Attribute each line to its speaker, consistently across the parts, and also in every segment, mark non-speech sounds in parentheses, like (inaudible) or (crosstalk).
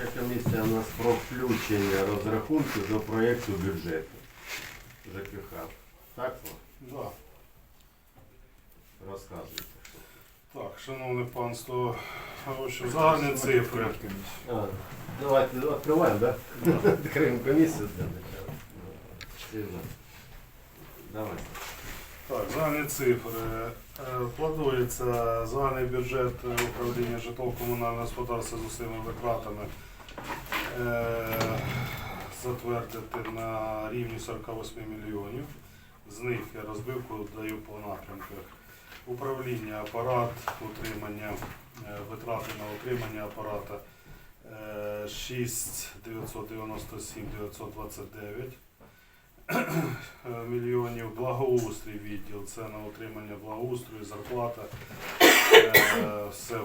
Speaker 1: Слідча комісія у нас про включення розрахунків до проєкту бюджету ЖКХ. Так?
Speaker 2: Да.
Speaker 1: Розказуйте.
Speaker 2: Так, шановне панство, в загальні цифри.
Speaker 1: А, давайте відкриваємо, да? Відкриємо комісію для. Всі. Давайте.
Speaker 2: Так, загальні цифри. Е, Планується загальний бюджет е, управління житлово-комунального господарства з усіма витратами затвердити на рівні 48 мільйонів. З них я розбивку даю по напрямках. Управління, апарат, утримання, е, витрати на утримання апарата е, 6 997 929 е, мільйонів. Благоустрій відділ, це на утримання благоустрою, зарплата, е, все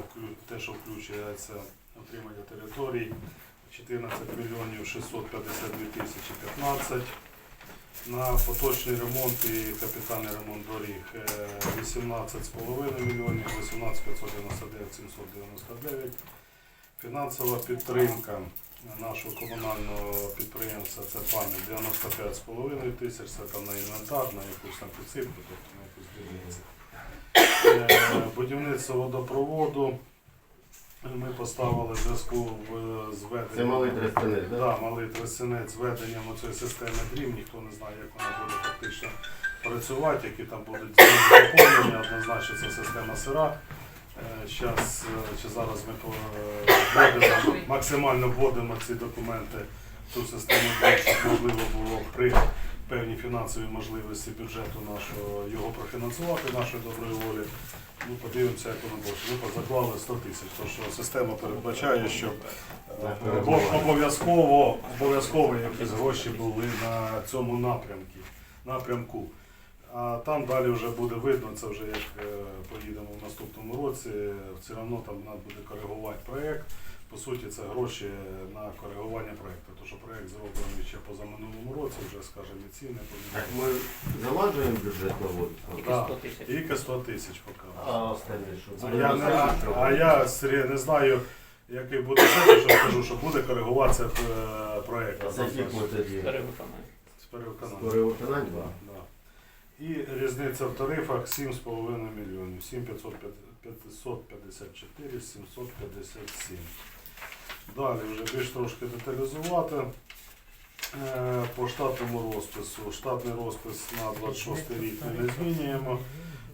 Speaker 2: те, що включується утримання територій. 14 мільйонів 652 тисячі 15. На поточний ремонт і капітальний ремонт доріг е, 18,5 мільйонів, 18 599 799. Фінансова підтримка нашого комунального підприємства це пам'ять 95,5 тисяч, це там на інвентар, на якусь там підсипку, тобто на якусь дільницю. Е, Будівництво водопроводу ми поставили в зв'язку в- з
Speaker 1: Це
Speaker 2: введенням.
Speaker 1: малий тростянець, да?
Speaker 2: Да, малий тростянець з введенням цієї системи дрів, ніхто не знає, як вона буде фактично працювати, які там будуть доповнення, однозначно це система сира. Зараз, чи зараз ми вводимо, максимально вводимо ці документи в ту систему щоб можливо було при певній фінансовій можливості бюджету нашого його профінансувати нашої доброї волі. Ну, подивимося, як воно буде. Ми позаклали 100 тисяч, тому що система передбачає, що е, обов'язково, обов'язково якісь гроші були на цьому напрямку. напрямку. А там далі вже буде видно, це вже як е, поїдемо в наступному році. Все одно там треба буде коригувати проєкт. По суті, це гроші на коригування проєкту. Тому що проєкт зроблений ще позаминулому році, вже скажімо, і ціни
Speaker 1: Так ми заложуємо бюджет на воду?
Speaker 2: Да.
Speaker 3: 100 тисяч.
Speaker 2: Тільки 100 тисяч поки.
Speaker 1: А що?
Speaker 2: А я, не, а я Сергій, не знаю, який буде це, що скажу, що буде коригуватися е, проєкт.
Speaker 1: А з ми тоді?
Speaker 3: Перевиконання.
Speaker 2: З перевиконання. Да, да. І різниця в тарифах 7,5 мільйонів. 7 554, 757. Далі вже більш трошки деталізувати. Е, По штатному розпису. Штатний розпис на 26 рік ми не змінюємо.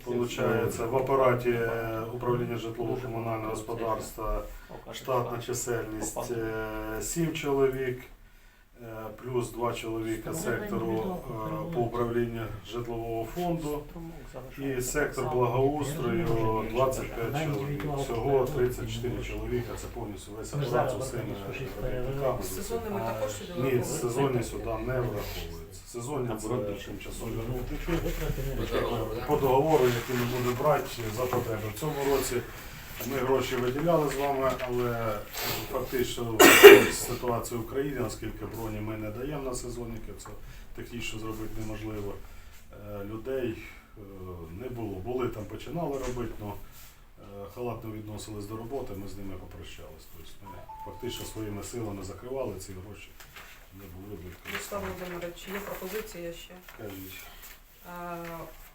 Speaker 2: Получається, в апараті управління житлово-комунального господарства штатна чисельність 7 чоловік, е, плюс 2 чоловіка сектору е, по управлінню житлового фонду і сектор благоустрою 25 чоловік. Всього 34 чоловіка. Це повністю весь апарат з усіми робітниками.
Speaker 4: Сезонними також сюди
Speaker 2: Ні, сезонні сюди не враховуються. Сезонні це тимчасові робітники
Speaker 4: По
Speaker 2: по договору, який ми будемо брати за потреби. В цьому році ми гроші виділяли з вами, але фактично в ситуації в Україні, оскільки броні ми не даємо на сезонників, це технічно зробити неможливо. Е, Людей е, не було. Були там, починали робити, але халатно відносились до роботи, ми з ними попрощались. Тобто ми фактично своїми силами закривали ці гроші, не були використані.
Speaker 4: Є пропозиція ще?
Speaker 2: Кажіть.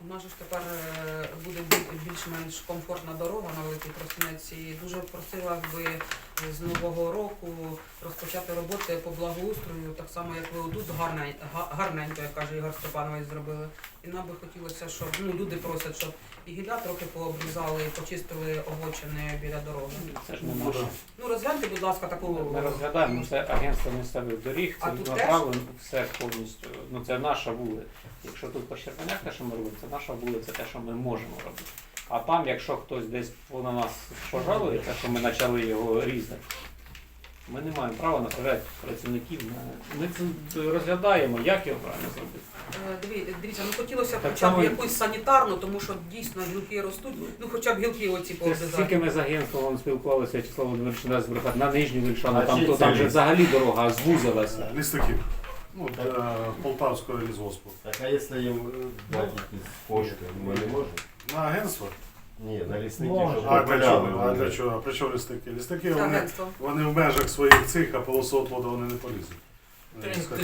Speaker 4: У нас ж тепер е, буде більш-менш комфортна дорога на великій Тростянець. І дуже просила би з нового року розпочати роботи по благоустрою, так само як ви тут гарне, га- гарненько, як каже Ігор Степанович, зробили. І нам би хотілося, щоб ну люди просять, щоб і гілля трохи пообрізали, і почистили обочини біля дороги.
Speaker 3: Це ж не наше.
Speaker 4: Ну розгляньте, будь ласка, таку
Speaker 3: Ми розглядаємо, це агентство місцевих доріг,
Speaker 4: А
Speaker 3: це
Speaker 4: тут
Speaker 3: направлено все повністю. Ну це наша вулиця. Якщо тут по Щербанях те, що ми робимо, це наша вулиця, те, що ми можемо робити. А там, якщо хтось десь на нас пожалується, що ми почали його різати, ми не маємо права направляти працівників. на- Ми це розглядаємо, як його правильно зробити.
Speaker 4: Е, Диві, дивіться, ну хотілося б
Speaker 3: Так
Speaker 4: хоча б
Speaker 3: само-
Speaker 4: якусь санітарну, тому що дійсно гілки ростуть. Ну хоча б гілки оці
Speaker 3: Це. Скільки ми з агентством спілкувалися, Вячеслав Володимирович дасть збрехати, на нижню Вільшану,
Speaker 1: А
Speaker 3: там,
Speaker 1: чи
Speaker 3: то,
Speaker 1: це
Speaker 3: там вже
Speaker 1: ліс?
Speaker 3: взагалі дорога звузилася.
Speaker 2: Лістиків. Ну, для Полтавського лісгоспу.
Speaker 1: Так, а якщо їм е, дати якісь кошти, ми не можемо?
Speaker 2: На агентство?
Speaker 1: Ні, на лісники, щоб
Speaker 2: А для чого? А для чого? А при чому лістики? Лістики вони,
Speaker 4: агентство.
Speaker 2: вони в межах своїх цих, а полосоотводу вони не полізуть.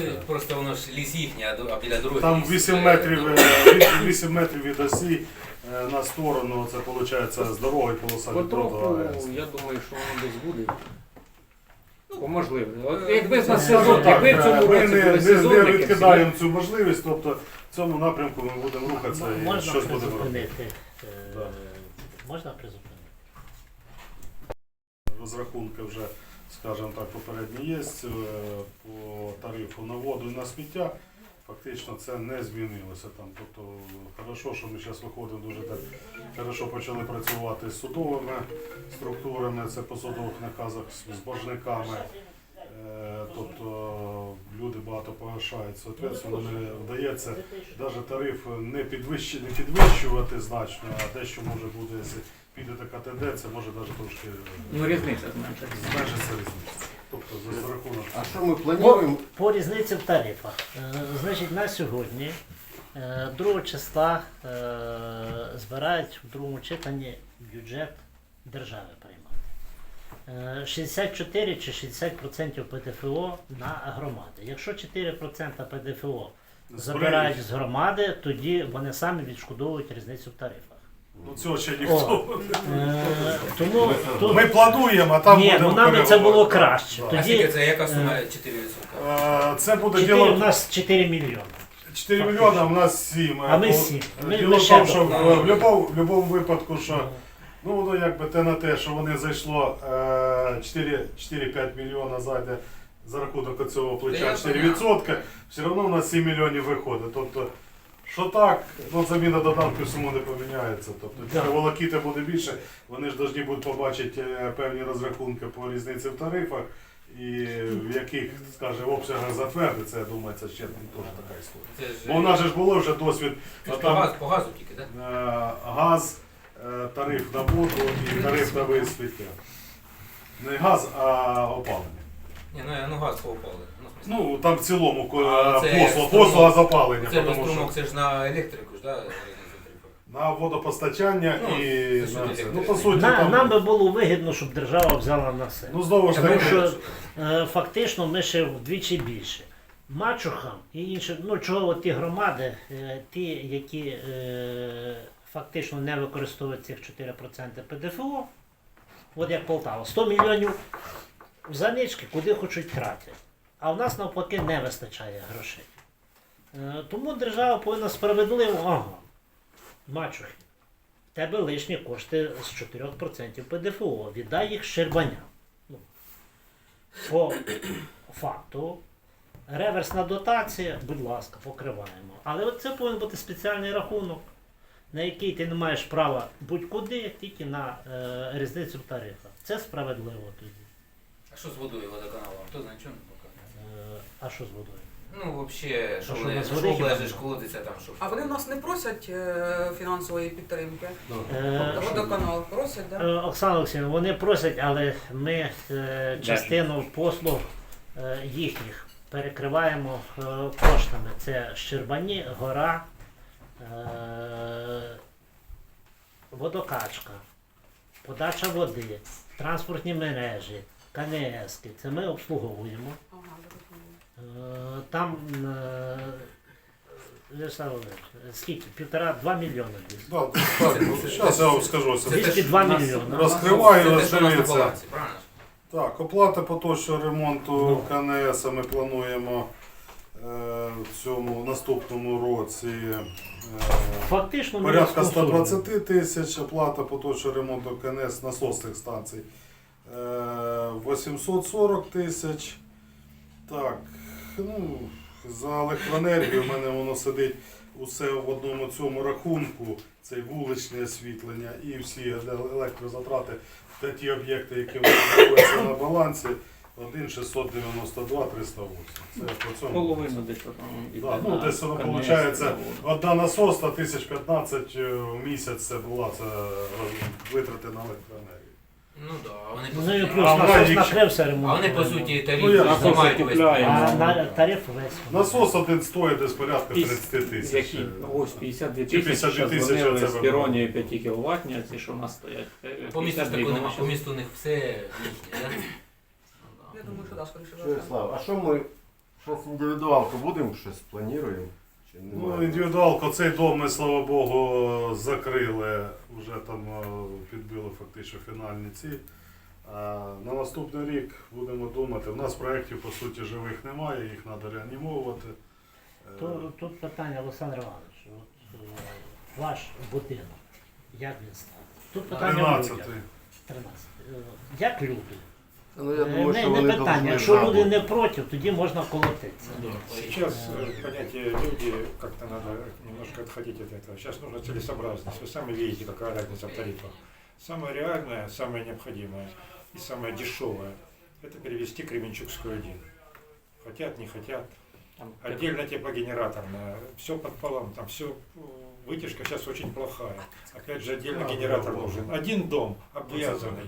Speaker 2: Е.
Speaker 5: Просто воно ж ліс їхній, а до- а біля дороги.
Speaker 2: Там
Speaker 5: ліс,
Speaker 2: 8
Speaker 5: е,
Speaker 2: метрів,
Speaker 5: ну,
Speaker 2: е, 8, 8 метрів від осі е, на сторону, це виходить з дороги полоса від
Speaker 3: Потроху,
Speaker 2: агентства.
Speaker 3: я думаю, що воно десь буде. По можливості. От
Speaker 4: Е,
Speaker 3: якби на
Speaker 4: ну,
Speaker 3: сезон, якби в
Speaker 2: е,
Speaker 3: цьому
Speaker 2: ми
Speaker 3: році
Speaker 2: не,
Speaker 3: були
Speaker 2: не, не
Speaker 3: сезонники,
Speaker 2: відкидаємо цю можливість, тобто в цьому напрямку ми будемо рухатися і
Speaker 6: Можна
Speaker 2: щось будемо робити.
Speaker 6: призупинити. е,
Speaker 2: Да.
Speaker 6: Можна призупинити.
Speaker 2: Розрахунки вже, скажімо так, попередні є е, по тарифу на воду і на сміття. Фактично це не змінилося там. Тобто, хорошо, що ми зараз виходимо дуже так хорошо почали працювати з судовими структурами, це по судових наказах з боржниками. Е, Тобто люди багато погашають, соответственно, не вдається навіть тариф не, підвищ- не підвищувати значно, а дещо може буде, якщо піде така тенденція, може навіть трошки
Speaker 3: Ну, різниця зменшиться.
Speaker 2: зменшиться різниця. Тобто за рахунок.
Speaker 1: А що ми плануємо?
Speaker 6: По різниці в тарифах. Е, Значить, на сьогодні, е, 2 числа, е, збирають в другому читанні бюджет держави приймати. Е, 64 чи 60% ПДФО на громади. Якщо 4% ПДФО забирають з громади, тоді вони самі відшкодовують різницю в тарифах.
Speaker 2: Ну цього ще ніхто.
Speaker 6: Е, Тому тут
Speaker 2: Ми плануємо, а там
Speaker 6: ні,
Speaker 2: будемо
Speaker 6: ну нам би це
Speaker 2: переговорити.
Speaker 6: було краще.
Speaker 2: Да.
Speaker 5: А
Speaker 6: Тоді
Speaker 5: скільки це, яка сума 4%?
Speaker 2: Е, Це буде
Speaker 6: 4,
Speaker 2: діло
Speaker 6: у нас 4 мільйони.
Speaker 2: 4 мільйони, а в нас 7.
Speaker 6: А ми сім. Ми-
Speaker 2: Діло
Speaker 6: ми
Speaker 2: в
Speaker 6: ще
Speaker 2: тому, що в, в в будь-якому випадку, що ну воно якби те на те, що вони зайшло е, 4 4-5 мільйона зайде за рахунок цього плеча 4%, все одно у нас 7 мільйонів виходить. Тобто, що так, ну заміна додатків суму не поміняється. Тобто
Speaker 6: Да.
Speaker 2: волокіти буде більше, вони ж повинні будуть побачити е, певні розрахунки по різниці в тарифах. І в яких, скажімо, обсягах затвердиться, я думаю, це ще теж така історія. Бо у нас же ж було вже досвід там,
Speaker 5: газ, по газу тільки, так?
Speaker 2: е, газ, е, тариф на воду і тариф на сміття. Не газ, а опалення.
Speaker 5: Ні, ну, я- ну газ попали. Ну, в.
Speaker 2: Ну там в цілому
Speaker 5: А, це
Speaker 2: послуга,
Speaker 5: струмок.
Speaker 2: послуга з опалення.
Speaker 5: це
Speaker 2: тому що
Speaker 5: струмок, це ж на електрику ж, да?
Speaker 2: на водопостачання
Speaker 5: Ну,
Speaker 2: і
Speaker 5: це
Speaker 2: на це. Ну по суті
Speaker 6: На,
Speaker 2: там.
Speaker 6: нам би було вигідно, щоб держава взяла на себе.
Speaker 2: Ну знову ж
Speaker 5: Тому
Speaker 2: таки,
Speaker 6: що- Е, Фактично ми ще вдвічі більше. Мачухам і інші, ну чого от ті громади, е, ті, які е, фактично не використовують цих 4% ПДФО, от як Полтава, 100 мільйонів занички, куди хочуть тратять. А в нас навпаки не вистачає грошей. Е, Тому держава повинна справедливо, ага, мачухи, в тебе лишні кошти з 4% ПДФО, віддай їх Щербаням. Ну, по факту. Реверсна дотація, будь ласка, покриваємо. Але це повинен бути спеціальний рахунок, на який ти не маєш права будь-куди, тільки на е, різницю в тарифах. Це справедливо тоді.
Speaker 5: А що з водою водоканалом? Хто знає, чого не показує?
Speaker 6: Е, а що з водою?
Speaker 5: Ну, взагалі, що
Speaker 6: що,
Speaker 5: вони
Speaker 6: у
Speaker 5: що
Speaker 6: води хіба нема?
Speaker 5: колодиться там, що.
Speaker 4: А вони в нас не просять е, фінансової підтримки.
Speaker 6: Е,
Speaker 4: Водоканал просять,
Speaker 6: Е,
Speaker 4: так?
Speaker 6: Оксана Олексійовна, вони просять, але ми е, частину послуг е, їхніх перекриваємо е, коштами. Це Щербані, гора, е, водокачка, подача води, транспортні мережі, КНС. Це ми обслуговуємо. Е, Там е, Вячеслав скільки? Півтора-два мільйони десь.
Speaker 2: Да, так, зараз я вам скажу.
Speaker 5: Це
Speaker 2: Це-
Speaker 6: 202
Speaker 5: що
Speaker 6: мільйони.
Speaker 2: Розкриваю,
Speaker 5: Це те, що у нас на
Speaker 2: розкриється.
Speaker 5: балансі, правильно?
Speaker 2: Так, оплата поточного ремонту
Speaker 6: Ну.
Speaker 2: КНС ми плануємо в цьому наступному році. е,
Speaker 6: Фактично
Speaker 2: Порядка 120 тисяч, оплата поточного ремонту КНС насосних станцій е, 840 тисяч. Так, ну, за електроенергію в мене воно сидить усе в одному цьому рахунку. Це вуличне освітлення і всі електрозатрати та ті об'єкти, які знаходяться на балансі. 1 692 308. Це по цьому.
Speaker 3: Половину десь там.
Speaker 2: Да, ну, десь воно виходить. Одна насоста 1015 в місяць це була це витрати на електроенергію.
Speaker 5: Ну да, вони по
Speaker 6: Ну і
Speaker 5: суті.
Speaker 6: плюс
Speaker 2: А
Speaker 6: насос
Speaker 2: вона їх-
Speaker 6: накрився
Speaker 5: А
Speaker 6: ремонт.
Speaker 5: вони по суті тариф
Speaker 2: Ну, я
Speaker 5: знімають весь.
Speaker 6: А на тариф весь.
Speaker 2: Насос один стоїть десь порядка 30 тисяч.
Speaker 3: Які? Ось 52
Speaker 2: Чи
Speaker 3: тисячі,
Speaker 2: 52
Speaker 3: зараз
Speaker 2: тисячі
Speaker 3: дзвонили
Speaker 2: це
Speaker 3: з Піронії 5 кВт, ці що в нас стоять. Е,
Speaker 5: По місту ж
Speaker 3: 52
Speaker 5: нема,
Speaker 3: вони
Speaker 5: по місту у них все їхнє, да?
Speaker 4: Я думаю, що да, скоріше за
Speaker 1: Що,
Speaker 4: все.
Speaker 1: Слав, а що ми щось індивідуалку будемо щось плануємо? Чи
Speaker 2: Ну,
Speaker 1: немає?
Speaker 2: індивідуалку, цей дом ми, слава Богу, закрили, вже там е, підбили фактично фінальні ці. А на наступний рік будемо думати. У нас проєктів, по суті, живих немає, їх треба реанімовувати. Е,
Speaker 6: То, тут питання, Олександр Іванович, от, е, ваш будинок, як він став? Тут питання
Speaker 2: 13
Speaker 6: людях. 13. Е, Як люди?
Speaker 1: Ну, я думаю,
Speaker 6: не,
Speaker 1: що
Speaker 6: не
Speaker 1: вони
Speaker 6: питання.
Speaker 1: должны
Speaker 6: Якщо
Speaker 1: жабу.
Speaker 6: люди не проти, тоді можна колотитися.
Speaker 7: Сейчас э, понятие люди как-то надо немножко отходить от этого. Сейчас нужна целесообразность. Вы сами видите, какая разница в тарифах. Самое реальное, самое необходимое и самое дешевое – это перевести Кременчугскую один. Хотят, не хотят. Отдельно теплогенераторная, все подполам, там все, вытяжка сейчас очень плохая. Опять же, отдельно генератор нужен. Один дом обвязанный.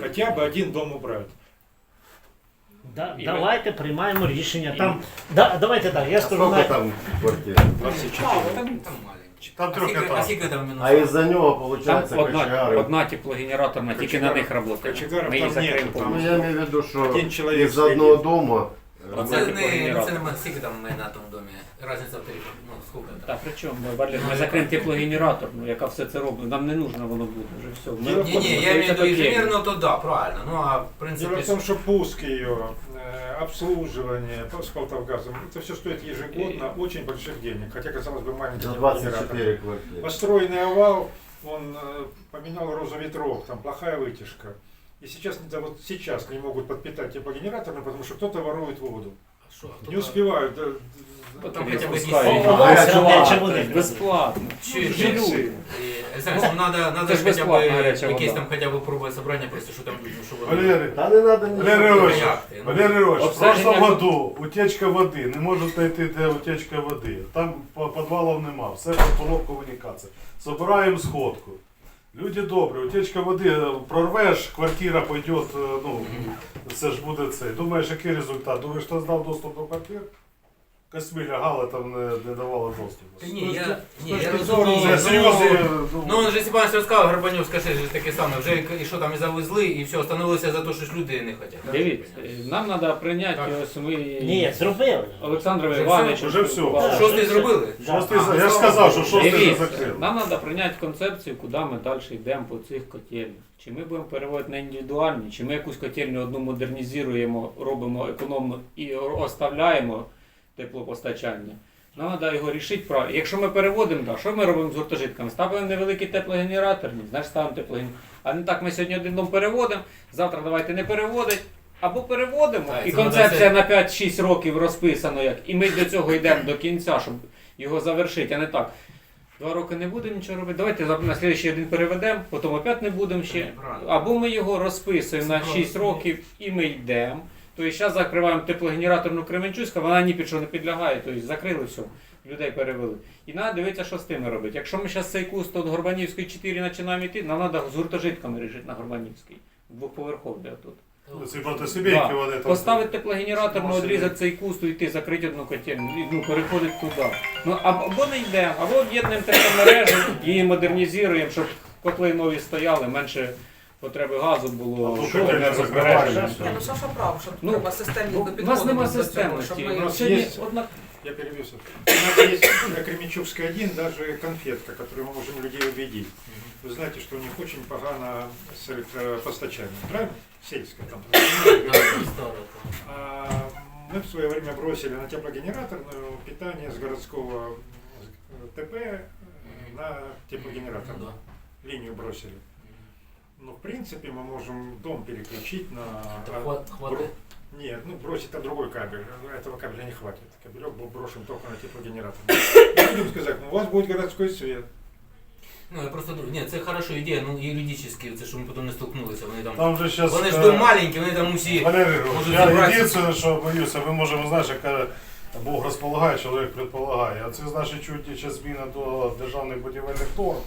Speaker 7: Хотя бы один дом убрать.
Speaker 6: Да,
Speaker 3: І
Speaker 6: давайте приймаємо рішення.
Speaker 3: І-
Speaker 6: Там, да, давайте так, я
Speaker 1: А
Speaker 6: скажу
Speaker 1: скільки
Speaker 6: на,
Speaker 1: там квартир?
Speaker 7: 24.
Speaker 5: Там, там маленький.
Speaker 2: Там
Speaker 5: А там. скільки там мінус?
Speaker 1: А із-за него
Speaker 3: Там
Speaker 1: виходить,
Speaker 3: одна,
Speaker 1: кочегари.
Speaker 3: одна теплогенераторна, тільки на них працює.
Speaker 7: Кочегарів
Speaker 3: Ми її
Speaker 7: там
Speaker 3: закриємо
Speaker 7: нету, там
Speaker 1: Ну,
Speaker 3: повністю.
Speaker 1: я маю в виду, що
Speaker 7: Один человек
Speaker 1: из одного
Speaker 7: сидить.
Speaker 1: дому е,
Speaker 5: Ну,
Speaker 3: Одна
Speaker 5: Це не, ну,
Speaker 3: теплогенераторна.
Speaker 5: це нема, скільки там ми на тому домі? Разниця в тарифах, ну, скільки там?
Speaker 3: Та при чому? Ми, Валер, ми закриємо теплогенераторну, яка все це робить. Нам не нужно воно буде вже все. Ми
Speaker 7: Ні,
Speaker 5: Ні,
Speaker 3: розходимо,
Speaker 5: ні, я
Speaker 3: здається,
Speaker 5: имею в
Speaker 3: до
Speaker 5: виду
Speaker 3: Києва.
Speaker 5: инженерно, то да, правильно. Ну, а в
Speaker 7: Дело
Speaker 5: принципе,
Speaker 7: в том, что пуск ее, э, обслуживание с Полтавгазом, это все стоит ежегодно очень больших денег. Хотя, казалось бы, маленький
Speaker 1: за
Speaker 7: генератор.
Speaker 1: 24 квартири.
Speaker 7: Построенный овал, он э, поменял розоветров, там плохая вытяжка. И сейчас, да, вот сейчас не могут подпитать теплогенераторами, потому что кто-то ворует воду.
Speaker 5: що,
Speaker 7: Не успевают. да,
Speaker 3: Та
Speaker 5: Там
Speaker 3: ти
Speaker 5: хоча б
Speaker 3: запускаєш.
Speaker 5: якісь-
Speaker 6: О,
Speaker 3: Гаряча
Speaker 6: гаряча
Speaker 3: вода,
Speaker 6: вода.
Speaker 3: це ж безплатно.
Speaker 5: Чи-
Speaker 3: Живі
Speaker 7: жильці.
Speaker 3: люди.
Speaker 5: Олександр, ну, надо, надо ж хоча б якесь там хоча б пробувати собрання, просто що там людям, що вони...
Speaker 2: Валерій,
Speaker 1: Та не
Speaker 2: Валерій
Speaker 1: нічого.
Speaker 5: Ти? Ну,
Speaker 2: Валерій Ігорович, в
Speaker 3: тут-
Speaker 2: году утечка води, не можуть знайти, де утечка води. Там по- підвалів нема, все по полок комунікації. Собираємо сходку. Люди добрі, утечка води, прорвеш, квартира пойде, е, ну, це ж буде це. Думаєш, який результат? Думаєш, ти здав доступ до квартир? Косміля Гала там не, не давала доступу.
Speaker 5: Ні, я, ні, я розумію.
Speaker 2: серйозні,
Speaker 5: Ну,
Speaker 2: ну,
Speaker 5: ну, он же Степанович розказав, Горбанюк, скажи, ж таке саме, вже і що там і завезли, і все, остановилися за те, що ж люди не хочуть.
Speaker 3: Дивіться, нам треба прийняти, ось ми...
Speaker 6: Ні, зробили.
Speaker 3: Олександр
Speaker 5: Вже
Speaker 2: все? Вже все.
Speaker 3: спілкувалися.
Speaker 5: Шостий зробили?
Speaker 2: шостий, за- я ж
Speaker 5: ну,
Speaker 2: сказав, що шостий
Speaker 3: Дивіться,
Speaker 2: закрили.
Speaker 3: нам треба прийняти концепцію, куди ми далі йдемо по цих котельнях. Чи ми будемо переводити на індивідуальні, чи ми якусь котельню одну модернізуємо, робимо економно і оставляємо теплопостачання. Нам треба його рішити правильно. Якщо ми переводимо, да, що ми робимо з гуртожитками? Ставимо невеликі теплогенераторні, значить ставимо теплогенератор. А не так ми сьогодні один дом переводимо, завтра давайте не переводить. Або переводимо,
Speaker 5: Так,
Speaker 3: і концепція на 5-6 років розписано як. І ми до цього йдемо до кінця, щоб його завершити, а не так. Два роки не будемо нічого робити. Давайте на слідчий один переведемо, потім опять не будемо ще. Або ми його розписуємо на 6 років і ми йдемо. Тобто зараз закриваємо теплогенераторну Кременчуська, вона ні під що не підлягає, тобто закрили все, людей перевели. І треба дивитися, що з тими робити. Якщо ми зараз цей куст від Горбанівської 4 починаємо йти, нам треба з гуртожитками рішити на Горбанівській. Двохповерховий тут.
Speaker 2: Ці
Speaker 3: Да.
Speaker 2: вони там.
Speaker 3: Поставити теплогенераторну,
Speaker 2: Машини.
Speaker 3: відрізати цей куст, йти, закрити одну котельну, ну, переходить туди. Ну, або не йдемо, або об'єднуємо тепломережу, її модернізуємо, щоб котли нові стояли, менше потреби газу було.
Speaker 2: Або
Speaker 3: щоб
Speaker 2: котельня
Speaker 3: не
Speaker 2: закриваємо.
Speaker 3: розбережемо.
Speaker 2: все.
Speaker 4: Ні, ну Саша прав, що
Speaker 3: Ну,
Speaker 4: треба системні
Speaker 3: Ну,
Speaker 4: до
Speaker 3: У нас немає
Speaker 4: підходу до цього,
Speaker 3: системності.
Speaker 4: щоб
Speaker 7: У
Speaker 4: ми
Speaker 7: нас
Speaker 3: Сьогодні
Speaker 7: є-
Speaker 3: одна
Speaker 7: Я перебью. Сашу. У нас есть на Кременчугской один даже конфетка, которую мы можем людей убедить. Вы знаете, что у них очень погано с электропостачанием, правильно? Сельское там.
Speaker 5: Да, старо, там.
Speaker 7: А мы в свое время бросили на теплогенераторное питание с городского э, ТП э, на теплогенератор.
Speaker 5: Ну, да.
Speaker 7: Линию бросили. Ну, в принципе, мы можем дом переключить на...
Speaker 5: Так хват- хватит.
Speaker 7: Нет, ну бросить там другой кабель. Этого кабеля не хватит. Кабелек был брошен только на теплогенератор. Я хотел сказать, ну, у вас будет городской свет.
Speaker 5: Ну, я просто думаю, ні, це хороша ідея, ну, юридично, це щоб ми потім не столкнулися, вони там...
Speaker 2: Там же зараз.
Speaker 5: Вони ж дом маленькі, вони там усі...
Speaker 2: Валерій Григорович,
Speaker 5: Можуть
Speaker 2: я
Speaker 5: зібратися.
Speaker 2: єдине, що боюся, ми можемо, знаєш, як каже, Бог розполагає, чоловік предполагає. А це значить чуть ще зміна до державних будівельних норм.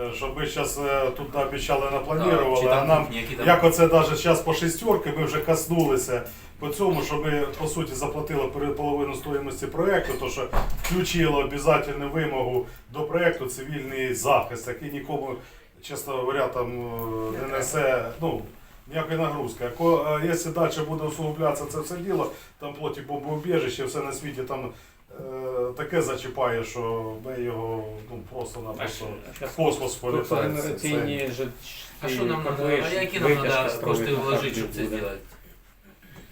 Speaker 2: Е, е, щоб ми зараз тут обіцяли напланували, а нам як оце навіть зараз по шестерки ми вже коснулися по цьому, що ми по суті заплатили половину стоїмості проєкту, то що включило обов'язкову вимогу до проєкту цивільний захист, який нікому, чесно говоря, там е, не несе. Ну, Ніякої нагрузки. Е, якщо далі буде усугублятися це все діло, там плоті бомбоубіжище, все на світі там е, таке зачіпає, що ми його ну, просто-напросто в космос політаємо.
Speaker 5: А що нам надо? А які нам
Speaker 3: надо
Speaker 5: треба кошти вложити, щоб це зробити?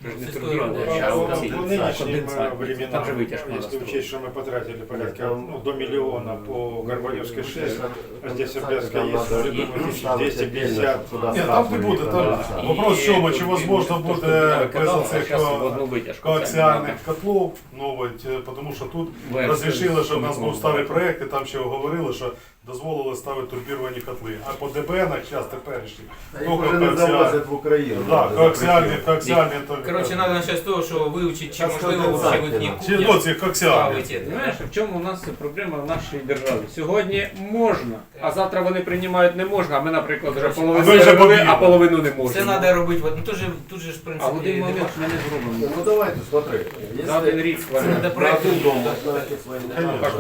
Speaker 7: По,
Speaker 3: оці-
Speaker 7: по
Speaker 5: там
Speaker 7: нынешним
Speaker 3: конденсат.
Speaker 7: э, временам,
Speaker 3: Там же вытяжка надо
Speaker 7: если
Speaker 3: строить.
Speaker 7: учесть, что мы потратили порядка
Speaker 1: Там-
Speaker 7: ну, до миллиона по Горбаневской 6, а здесь Обязка
Speaker 1: Там
Speaker 7: есть,
Speaker 1: надо
Speaker 7: уже думаю,
Speaker 1: ставити
Speaker 7: 1250.
Speaker 1: отдельно,
Speaker 2: Ні, там не буде, там
Speaker 3: І
Speaker 2: вопрос в чому, чи
Speaker 3: тут
Speaker 2: возможно
Speaker 3: він-
Speaker 2: буде
Speaker 3: тут
Speaker 2: без
Speaker 3: викидав, а
Speaker 2: оцих
Speaker 3: щас в
Speaker 2: е,
Speaker 3: одну витяжку.
Speaker 2: коаксіальних котлов новить, е, тому що тут
Speaker 3: Версію
Speaker 2: розрішили, що в нас
Speaker 3: з
Speaker 2: був старий проєкт, і там ще говорили, що дозволили ставити турбіровані котли. А по ДБНах зараз теперішні.
Speaker 1: Їх вже не завозять в Україну.
Speaker 2: Да,
Speaker 1: Надо
Speaker 2: коаксіальні, коаксіальні
Speaker 5: Коротше, треба почати з того, що вивчити, чи можливо вже в.
Speaker 2: Чи ну, ці коаксіальні.
Speaker 5: ставити.
Speaker 3: Знаєш, в чому у нас проблема в нашій державі? Сьогодні можна, а завтра вони приймають не можна, а ми, наприклад, вже половину
Speaker 2: вже побігли.
Speaker 3: а половину не
Speaker 5: Це
Speaker 3: можемо.
Speaker 5: треба робити, от, ну, тут же, тут же ж, в
Speaker 3: А в один момент ми не зробимо.
Speaker 1: Ну давайте, смотри.
Speaker 3: За один
Speaker 1: Если
Speaker 3: рік
Speaker 5: Це
Speaker 3: складно.
Speaker 5: треба
Speaker 1: на
Speaker 5: проєкт.
Speaker 1: один дом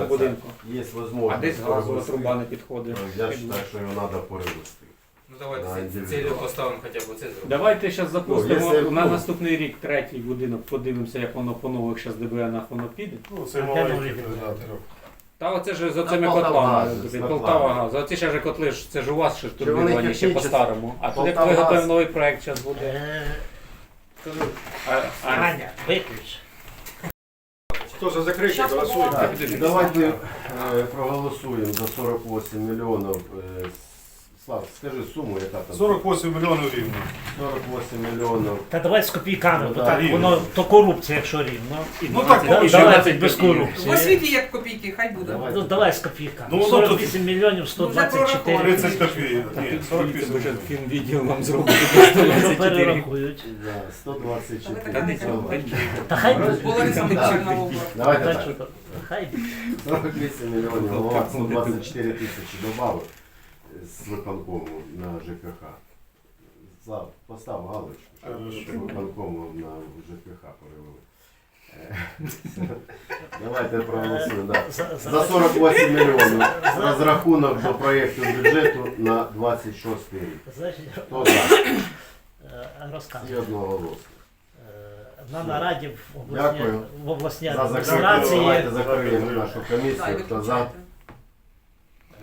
Speaker 3: будинку.
Speaker 1: Есть
Speaker 3: А
Speaker 1: возможность.
Speaker 3: десь газова
Speaker 1: перевести.
Speaker 3: труба не підходить.
Speaker 1: Я считаю, що його треба перевести.
Speaker 5: Ну давайте
Speaker 1: Да,
Speaker 5: цілю поставимо хоча б це зробимо.
Speaker 3: Давайте зараз запустимо
Speaker 1: Ну,
Speaker 3: на
Speaker 1: ну.
Speaker 3: наступний рік третій будинок, подивимося, як воно по нових зараз ДБНах воно піде.
Speaker 2: Ну, це
Speaker 6: А де
Speaker 2: маленький
Speaker 6: нові.
Speaker 3: Та оце ж з
Speaker 1: Та
Speaker 3: оцими
Speaker 1: Полтава
Speaker 3: котлами. Полтава газ. Оці ще ж котли, це ж у вас ще ж турбіровані ще по-старому. А тут як ви готові
Speaker 1: газ.
Speaker 3: новий проект зараз буде.
Speaker 6: Е,
Speaker 3: А, а,
Speaker 6: Аня, виключ.
Speaker 7: Кто за
Speaker 1: закриття
Speaker 3: Подожди,
Speaker 1: давайте е, проголосуємо за 48 мільйонів. Е, Слав, скажи суму, яка там?
Speaker 2: 48 мільйонів рівно.
Speaker 1: 48 мільйонів.
Speaker 6: Та давай з копійками,
Speaker 1: Ну,
Speaker 6: бо так
Speaker 2: рівно.
Speaker 6: воно то корупція, якщо рівно.
Speaker 2: Ну так,
Speaker 6: Да,
Speaker 2: ну,
Speaker 6: давайте без
Speaker 4: В
Speaker 6: корупції.
Speaker 4: освіті як копійки, хай буде.
Speaker 1: Давай.
Speaker 6: Ну давай з копійками.
Speaker 2: Ну, ну,
Speaker 6: 48 мільйонів
Speaker 4: Ну, вже
Speaker 6: 124
Speaker 2: 30 копійок. Ні, 48 мільйонів.
Speaker 3: Фінвідео нам зробить
Speaker 6: Ну,
Speaker 3: 124.
Speaker 6: перерахують.
Speaker 1: Да, 124.
Speaker 4: Та не
Speaker 1: Все.
Speaker 6: Та хай буде.
Speaker 4: Половина.
Speaker 1: Давайте
Speaker 6: Та
Speaker 1: так.
Speaker 6: що там? Хай
Speaker 1: 48 мільйонів, голова 124 тисячі добавив з виконкому на ЖКХ. За, постав галочку,
Speaker 2: Хорошо.
Speaker 1: щоб виконкому на ЖКХ перевели. Е, (laughs) Давайте проголосуємо. Да.
Speaker 6: за,
Speaker 1: За 48 мільйонів розрахунок до проєкту бюджету на 26 рік.
Speaker 6: Значить,
Speaker 1: Хто за?
Speaker 6: е,
Speaker 1: І
Speaker 6: розказую.
Speaker 1: одноголосно.
Speaker 6: Е, На нараді в обласній,
Speaker 1: Дякую.
Speaker 6: в обласній
Speaker 1: За
Speaker 6: адміністрації
Speaker 1: Давайте закриємо нашу комісію. Хто за?